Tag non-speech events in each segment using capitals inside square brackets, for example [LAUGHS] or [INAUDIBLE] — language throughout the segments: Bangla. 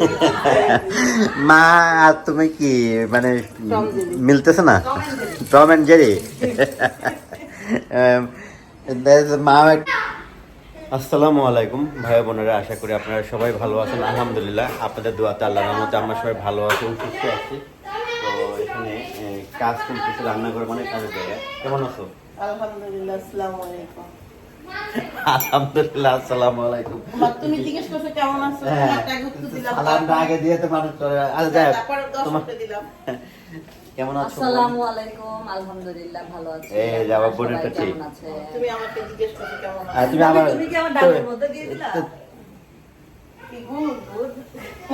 [LAUGHS] মা আর তুমি কি মানে মিলতেছে না. টম অ্যান্ড জেরি মা আসসালামু আলাইকুম ভাই বোনেরা আশা করি আপনারা সবাই ভালো আছেন। আলহামদুলিল্লাহ আপনাদের দোয়াতে আল্লাহ রহমতে আমরা সবাই ভালো আছি সুস্থ আছি। তো এখানে কাজ করতেছি রান্নাঘরে অনেক কাজের জায়গায়। কেমন আছো? আলহামদুলিল্লাহ আসসালামু আলাইকুম। [LAUGHS] আলহামদুলিল্লাহ আসসালামু আলাইকুম। তুমি জিজ্ঞেস করছ কেমন আছো? তোমার টাকা তো দিলাম। সালামটা আগে দিয়ে তো মানুষ চলে যাই হোক, তারপরে দশ তোমার কেমন আছো? আসসালামু আলাইকুম আলহামদুলিল্লাহ ভালো আছি। এই যে আবার বোনের সবাই কাছে। কেমন আছে? তুমি আমাকে জিজ্ঞেস করছ কেমন আছো? তুমি আবার তুমি কি আমার ডাবের মধ্যে দিয়ে দিলা? তো- কি গুড গুড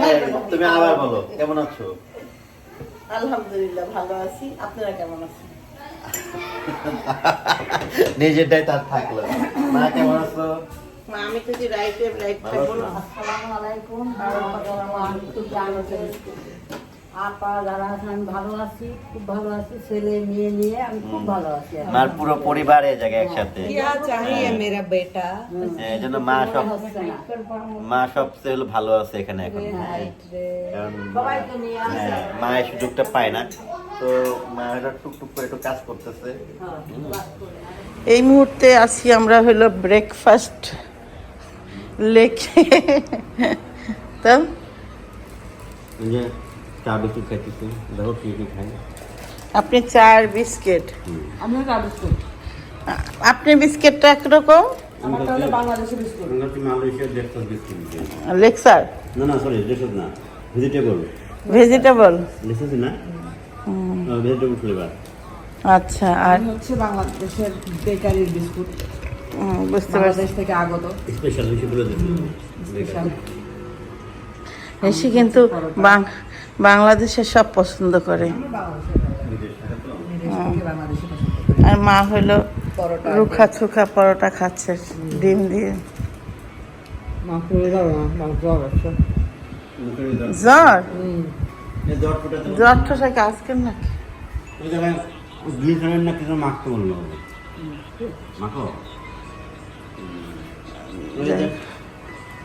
এই, তুমি আবার বলো কেমন আছো? আলহামদুলিল্লাহ ভালো আছি। আপনারা কেমন আছেন? নিজেরটাই তার থাকল। মা কেমন আছো? মা আমি তো যে রাইট আসসালামু আলাইকুম আমি জানো ছেলে নিয়ে পুরো পরিবার এই একসাথে। হ্যাঁ। হ্যাঁ, এই জন্য মা সব মা ভালো আছে এখানে হ্যাঁ, মায়ের সুযোগটা পায় না। তো মা এটা টুকটুক করে একটু কাজ করতেছে। এই মুহূর্তে আছি আমরা হলো ব্রেকফাস্ট লেখে তো যে চা বিস্কুট খাইতেছি। দেখো কি কি খাই। আপনি চা আর বিস্কিট আমিও যাব আপনি বিস্কিটটা একরকম বিস্কুট। বিস্কুট লেক্সার না না সরি না। ভেজিটেবল ভেজিটেবল লিখেছি না? Vegetable flavour. আচ্ছা আর হচ্ছে বাংলাদেশের বেকারির বিস্কুট। বুঝতে পারছি। বাংলাদেশ থেকে আগত। স্পেশাল স্পেশাল এসে কিন্তু বাং- বাংলাদেশের সব পছন্দ করে। বিদেশ থেকে বাংলাদেশে আর মা হলো রুখা ছুখা পরোটা খাচ্ছে ডিম দিয়ে। জ্বর জ্বর ফুটাতে জ্বর আজকের নাকি? ওই জায়গায় গ্লিসারিন না কিছু মাখতে বলল মাখো?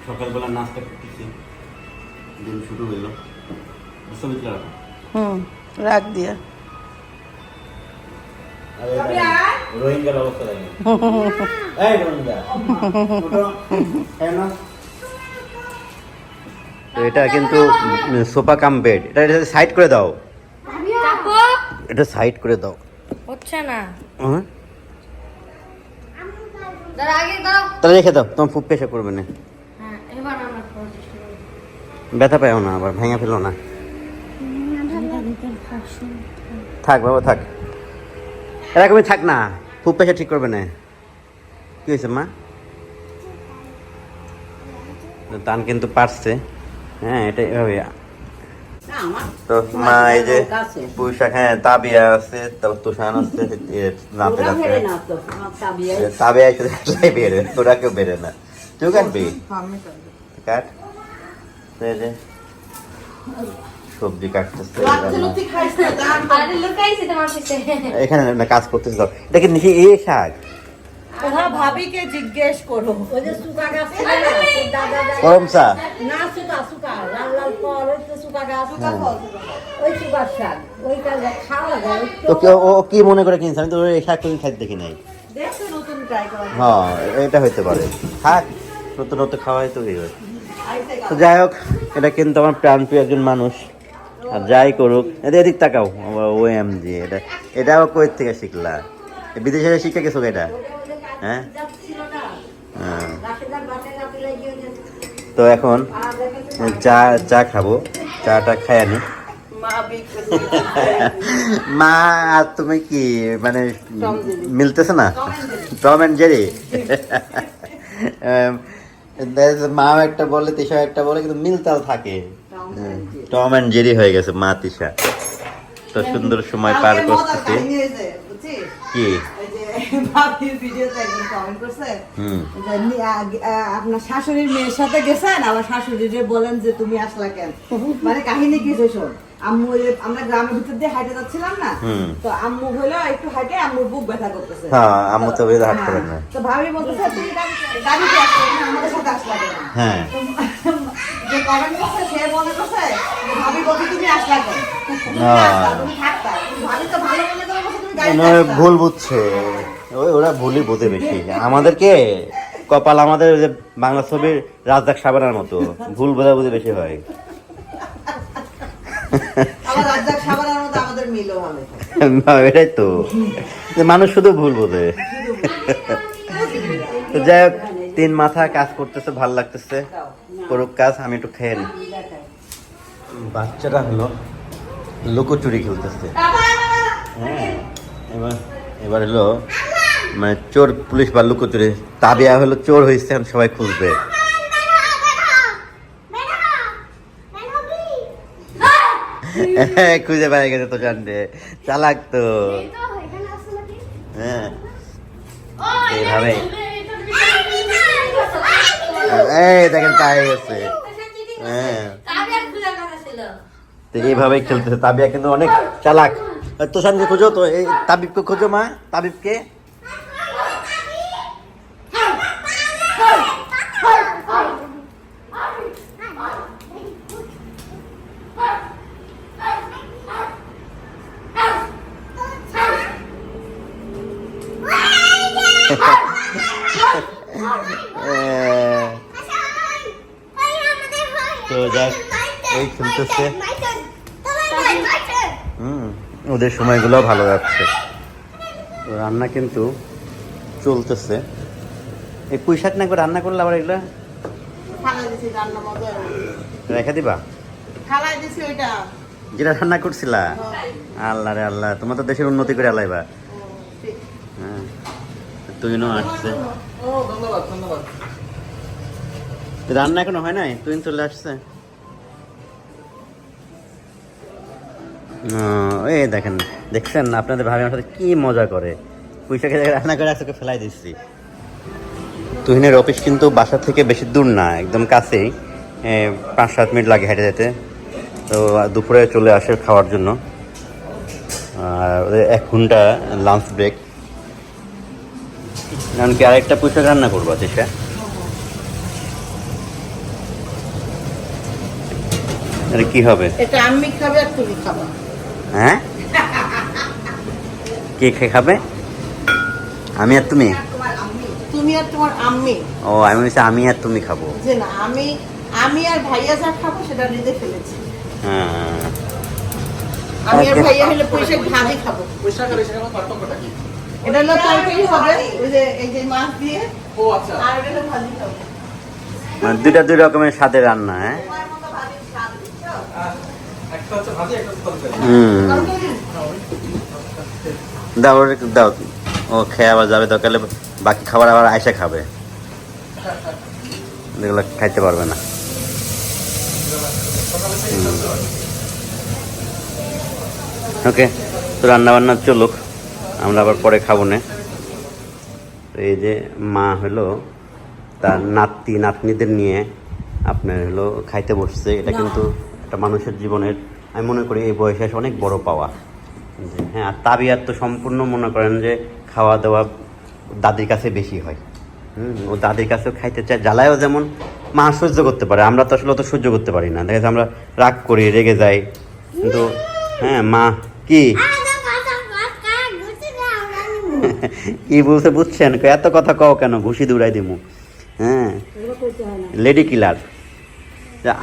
সকালবেলা নাস্তা করতেছি দিন শুরু হইল। হুম রাখ দিয়া। রোহিঙ্গার অবস্থা [LAUGHS] এই রোহিঙ্গা এটা কিন্তু সোফা কাম বেড। এটা এটা সাইড করে দাও। এটা সাইড করে দাও। হচ্ছে না। হ্যাঁ? তাহলে রেখে দাও তোমার খুব পেশা করবে না। হ্যাঁ ব্যথা পাও না আবার ভেঙে ফেলো না। থাক বাবা থাক। এরকমই থাক না খুব পেশা ঠিক করবে না। কি হয়েছে মা? টান কিন্তু পারছে। হ্যাঁ এটা এভাবে তো মা এই যে পুঁইশাক হ্যাঁ তাবিয়া আছে তারপর তুষান আছে [LAUGHS] এ, রাতে রাতে তো আমার তাবিয়া তাবিয়া একটু বেরে তোরা কেউ বেরে না। তুই কাটবি? কাট। এই যে সবজি কাটতেছে আরে লুকাইছি তোমার কাছে এখানে কাজ করতেছে এটা কি নিচে শাক ওরা ভাবিকে জিজ্ঞেস করো। ওই যে সুকা গাছ না, চা সুকা সুকা লাল লাল ফল ওই তো সুকা গাছ। হ্যাঁ। ওই সুগার শাক ওইটা খাওয়া যায় তো কি ও কি মনে করে কিনছে? আমি তো এই শাক খাইতে দেখি নাই। দেখছ নতুন ট্রাই করো। হ্যাঁ এটা হইতে পারে। নতুন নতুন খাওয়াই তো হইবে। তো যাই হোক এটা কিন্তু আমার প্রাণপ্রিয় একজন মানুষ। আর যাই করুক এদের এদিক তাকাও ও এম জি এটা এটাও কই থেকে শিখলা? বিদেশে শিখে গেছো এটা? হ্যাঁ? হ্যাঁ। তো এখন চা চা খাব। চাটা খাই আনি মা মা আর তুমি কি মানে মিলতেছে না? টম অ্যান্ড জেরি মা একটা বলে তিশা একটা বলে কিন্তু মিলতাল থাকে। টম অ্যান্ড জেরি হয়ে গেছে মা তিশা। তো সুন্দর সময় পার করতেছে। কি? [LAUGHS] ভাবির ভিডিওতে একজন কমেন্ট করছে যে আপনার শাশুড়ির মেয়ের সাথে গেছেন? আবার শাশুড়িরে বলেন যে তুমি আসলা কেন? [LAUGHS] মানে কাহিনী কি শোন আম্মু আমরা গ্রামের ভিতর দিয়ে হাইটে যাচ্ছিলাম না তো আম্মু হলো একটু হাইটে আম্মুর বুক ব্যথা করতেছে। হ্যাঁ, আম্মু তো হাঁটতে হ্যাঁ, পারে না। তো ভাবি বলতেছে তুমি গাড়ি- আসলে না, আমাদের সাথে আসলা কেন? হ্যাঁ। যে কমেন্ট করছে সে মনে করছে ভাবি বলছে তুমি আসলা কেন? তুমি থাকতা। ভাবি তো ভালো মনে করে বলছে তুমি গাড়ি ভুল বুঝছে। ওরা ভুলই বোঝে বেশি। আমাদেরকে কপাল আমাদের যে বাংলা ছবির রাজদাক সাবানার মতো ভুল বোঝা বুঝে বেশি হয়। এটাই তো। যে মানুষ শুধু ভুল বোঝে। তো যাই হোক তিন মাথা কাজ করতেছে ভালো লাগতেছে। করুক কাজ আমি একটু খেয়ে নিই বাচ্চারা হলো লুকোচুরি খেলতেছে। হ্যাঁ এবার এবার হলো মানে চোর পুলিশ বা লুকোচুরি, তাবিয়া হলো চোর হয়েছে এখন সবাই খুঁজবে। খুঁজে পেয়ে গেছে তো জানবে। চালাক তো। হ্যাঁ। এইভাবে। এই দেখেন পায়ে গেছে হ্যাঁ। তো এইভাবেই খেলতেছে। তাবিয়া কিন্তু অনেক চালাক। তো সামনে খোঁজো তো, এই তাবিবকে খোঁজো মা, তাবিবকে। তো যাক এই খেলতেছে। হুম ওদের সময়গুলো ভালো যাচ্ছে। রান্না কিন্তু চলতেছে। এই পুঁই শাক না করে রান্না করলে আবার এগুলো? রেখে দিবা? যেটা রান্না করছিলা? আল্লাহ রে আল্লাহ তোমার তো দেশের উন্নতি করে আলাইবা। হ্যাঁ তুই নো আসছে। রান্না এখনও হয় নাই? তুই চলে আসছে? এই দেখেন, দেখছেন আপনাদের ভাবি আমার সাথে কি মজা করে। পুঁইশাকে রান্না করে একসাথে ফেলাই দিচ্ছি। তুহিনের অফিস কিন্তু বাসা থেকে বেশি দূর না, একদম কাছেই। পাঁচ সাত মিনিট লাগে হেঁটে যেতে। তো দুপুরে চলে আসে খাওয়ার জন্য। আর এক ঘণ্টা লাঞ্চ ব্রেক এমনকি আরেকটা পুঁইশাক রান্না করব এটা কি হবে? এটা আমি খাবে আর তুমি খাবা। হ্যাঁ? কে খেয়ে খাবে? আমি আর তুমি? তুমি আর তোমার আম্মি। ও আমি বলছি আমি আর তুমি খাব। যে না আমি আমি আর ভাইয়া যা খাব সেটা নিজে ফেলেছি। হ্যাঁ। আমি আর ভাইয়া হলে পয়সা ভাজি খাব। এটা হলো তরকারি হবে। ওই যে এই যে মাছ দিয়ে। আর এটা ভাজি খাব মানে দুইটা দুই রকমের স্বাদের রান্না হ্যাঁ? তরকারি? দাও দাও। ও খেয়ে আবার যাবে দরকার বাকি খাবার আবার আয়সা খাবে। এগুলো খাইতে পারবে না। ওকে তো রান্না বান্না চলুক। আমরা আবার পরে খাব না। তো এই যে মা হলো তার নাতি নাতনিদের নিয়ে আপনার হলো খাইতে বসছে। এটা কিন্তু একটা মানুষের জীবনের আমি মনে করি এই বয়সে অনেক বড় পাওয়া। হ্যাঁ আর তাবিয়ার তো সম্পূর্ণ মনে করেন যে খাওয়া দাওয়া দাদির কাছে বেশি হয়। হুম ও দাদির কাছেও খাইতে চায় জ্বালায়ও যেমন মা সহ্য করতে পারে। আমরা তো আসলে অত সহ্য করতে পারি না। দেখা যাচ্ছে আমরা রাগ করি রেগে যাই। কিন্তু হ্যাঁ মা কি? কি বলছে বুঝছেন? এত কথা কও কেন? ঘুষি দৌড়াই দিমু। হ্যাঁ। লেডি কিলার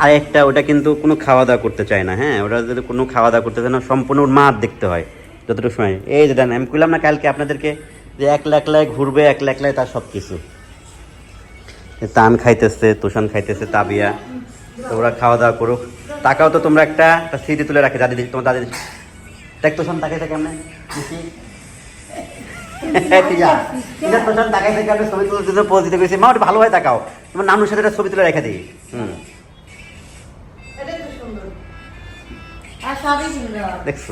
আর একটা ওটা কিন্তু কোনো খাওয়া দাওয়া করতে চায় না হ্যাঁ? ওটা যদি কোনো খাওয়া দাওয়া করতে চায় না, সম্পূর্ণ ওর মার দেখতে হয়, যতটুকু সময়। এই যে দেন, আমি কইলাম না কালকে আপনাদেরকে যে এক লাখ লাই ঘুরবে, এক লাখ লাই তার সব কিছু তান খাইতেছে, তুষান খাইতেছে, তাবিয়া। তো ওরা খাওয়া দাওয়া করুক। টাকাও তো তোমরা একটা স্মৃতি তুলে রাখে, দাদি তোমার দাদি দেখ তোষান তাকাই থাকে তোষান তাকাই থাকে আমরা ছবি তুলতে তুলতে পোজ দিতে গেছি মা ওটা ভালো হয় তাকাও। তোমার নানুর সাথে ছবি তুলে রেখে দিই হুম। দেখছ?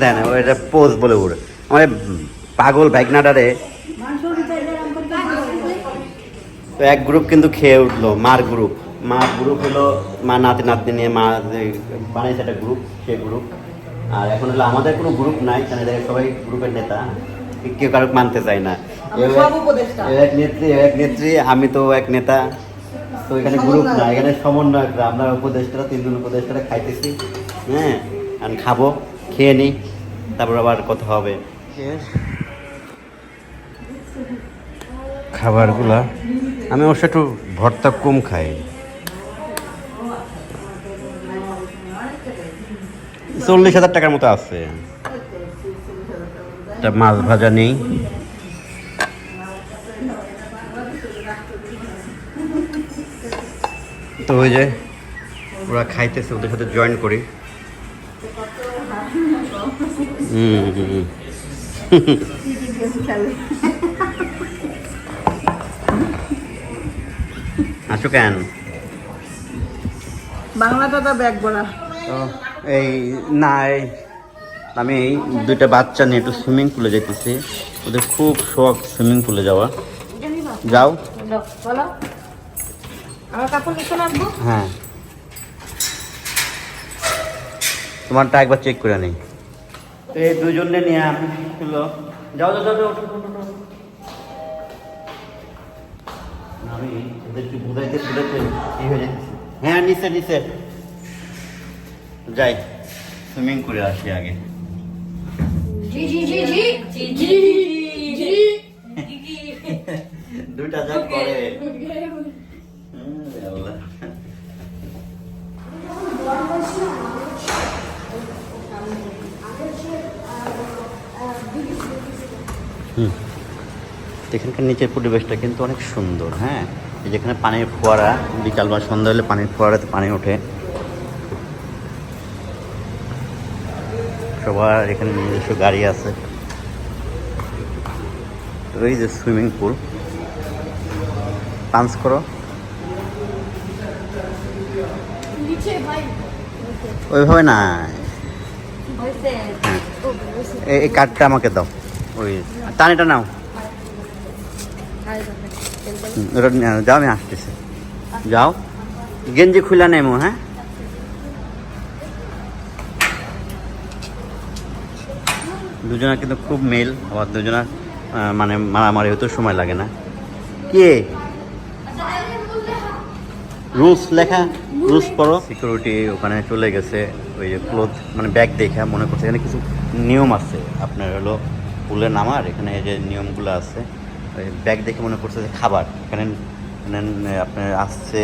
দেন এটা পোজ বলে ওর আমার পাগল করতে তো এক গ্রুপ কিন্তু খেয়ে উঠল মার গ্রুপ মার গ্রুপ হলো মা নাতি নাতনি নিয়ে মা যে বানিয়েছে একটা গ্রুপ সে গ্রুপ আর এখন হলো আমাদের কোনো গ্রুপ নাই কারণ সবাই গ্রুপের নেতা। কেউ কারও মানতে চায় না। এক- নেত্রী এক নেত্রী আমি তো এক নেতা। তো এখানে গ্রুপ না এখানে সমন্বয় আমরা উপদেষ্টারা তিনজন উপদেষ্টারা খাইতেছি। হ্যাঁ আর খাব খেয়ে নিই তারপর আবার কথা হবে। খাবারগুলা আমি অবশ্য একটু ভর্তা কম খাই। চল্লিশ হাজার টাকার মতো আছে। একটা মাছ ভাজা নেই। তো ওই যে ওরা খাইতেছে ওদের সাথে জয়েন করি। আসো কেন? বাংলাটা তো ব্যাগ বলা। এই না এই আমি এই দুইটা বাচ্চা নিয়ে একটু সুইমিং পুলে যেতেছি। ওদের খুব শখ সুইমিং পুলে যাওয়া। যাও। হ্যাঁ। তোমারটা একবার চেক করে নেই। তো এই দুজনে নিয়ে আমি হলো যাও যাও যাও। আমি ওদেরকে বুঝাইতে বুঝাইতে এই হয়ে হ্যাঁ নিচে নিচে। যাই সুইমিং করে আসি আগে। দুইটা যা করে। এখানকার নিচের পরিবেশটা কিন্তু অনেক সুন্দর হ্যাঁ? যেখানে পানির ফোয়ারা বিকাল বা সন্ধ্যা হলে পানির ফোয়ারাতে পানি ওঠে। সবার এখানে নিজস্ব গাড়ি আছে। এই যে সুইমিং পুল। পাঞ্চ করো। ওইভাবে না। হ্যাঁ। এই- কার্ডটা আমাকে দাও। ওই টানিটা নাও। আরে বাবা হুম, ওটা যাও আমি আসতেছি। যাও। গেঞ্জি খুলে নেমো হ্যাঁ? দুজনা কিন্তু খুব মেল, আবার দুজনা মানে মারামারি হতেও সময় লাগে না। কে? রুলস লেখা, রুলস পড়ো। সিকিউরিটি ওখানে চলে গেছে, ওই যে ক্লোথ মানে ব্যাগ দেখা মনে করছে এখানে কিছু নিয়ম আছে। আপনার হলো পুলে নামার, এখানে যে নিয়মগুলো আছে, ওই ব্যাগ দেখে মনে করছে যে খাবার। এখানে এখানে আপনার আসছে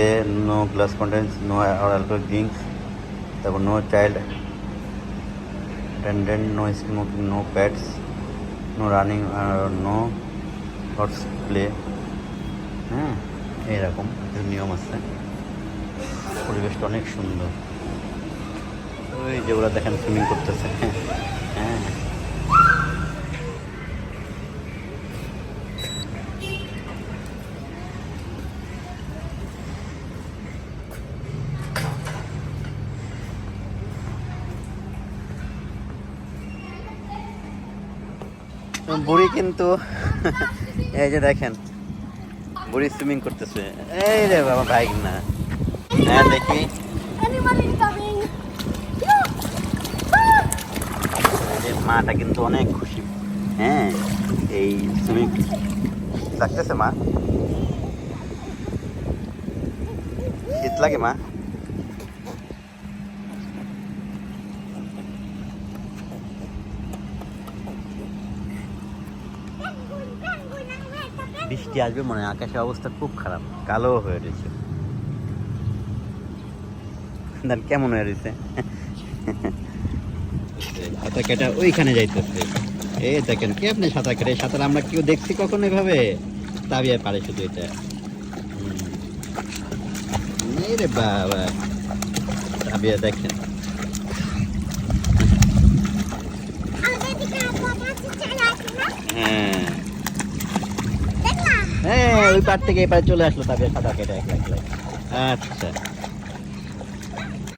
no glass contents no alcohol drinks তারপর no child attendant no smoking no pets no running no hots play হ্যাঁ এইরকম নিয়ম আছে। পরিবেশটা অনেক সুন্দর। ওই যেগুলো দেখেন সুইমিং করতেছে। হ্যাঁ। বুড়ি কিন্তু [LAUGHS] এই যে দেখেন, বুড়ি সুইমিং করতেছে। এই রে বাবা বাইক না। হ্যাঁ দেখি। মাটা কিন্তু অনেক খুশি। হ্যাঁ এই সুইমিং লাগতেছে মা? শীত লাগে মা? বৃষ্টি আসবে মনে হয়? আকাশের অবস্থা খুব খারাপ। কালো হয়ে রয়েছে। দেন কেমন হয়ে রয়েছে? সাঁতার কাটা ওইখানে যাইতেছে। এই দেখেন কে আপনি সাঁতার কাটে সাঁতার আমরা কেউ দেখছি কখনো এভাবে? তাবিয়া পারে শুধু এটা। রে বাবা। তাবিয়া দেখেন। হ্যাঁ। হ্যাঁ ওই পার থেকে এপারে চলে আসলো তাদের সাঁতার কেটে আচ্ছা।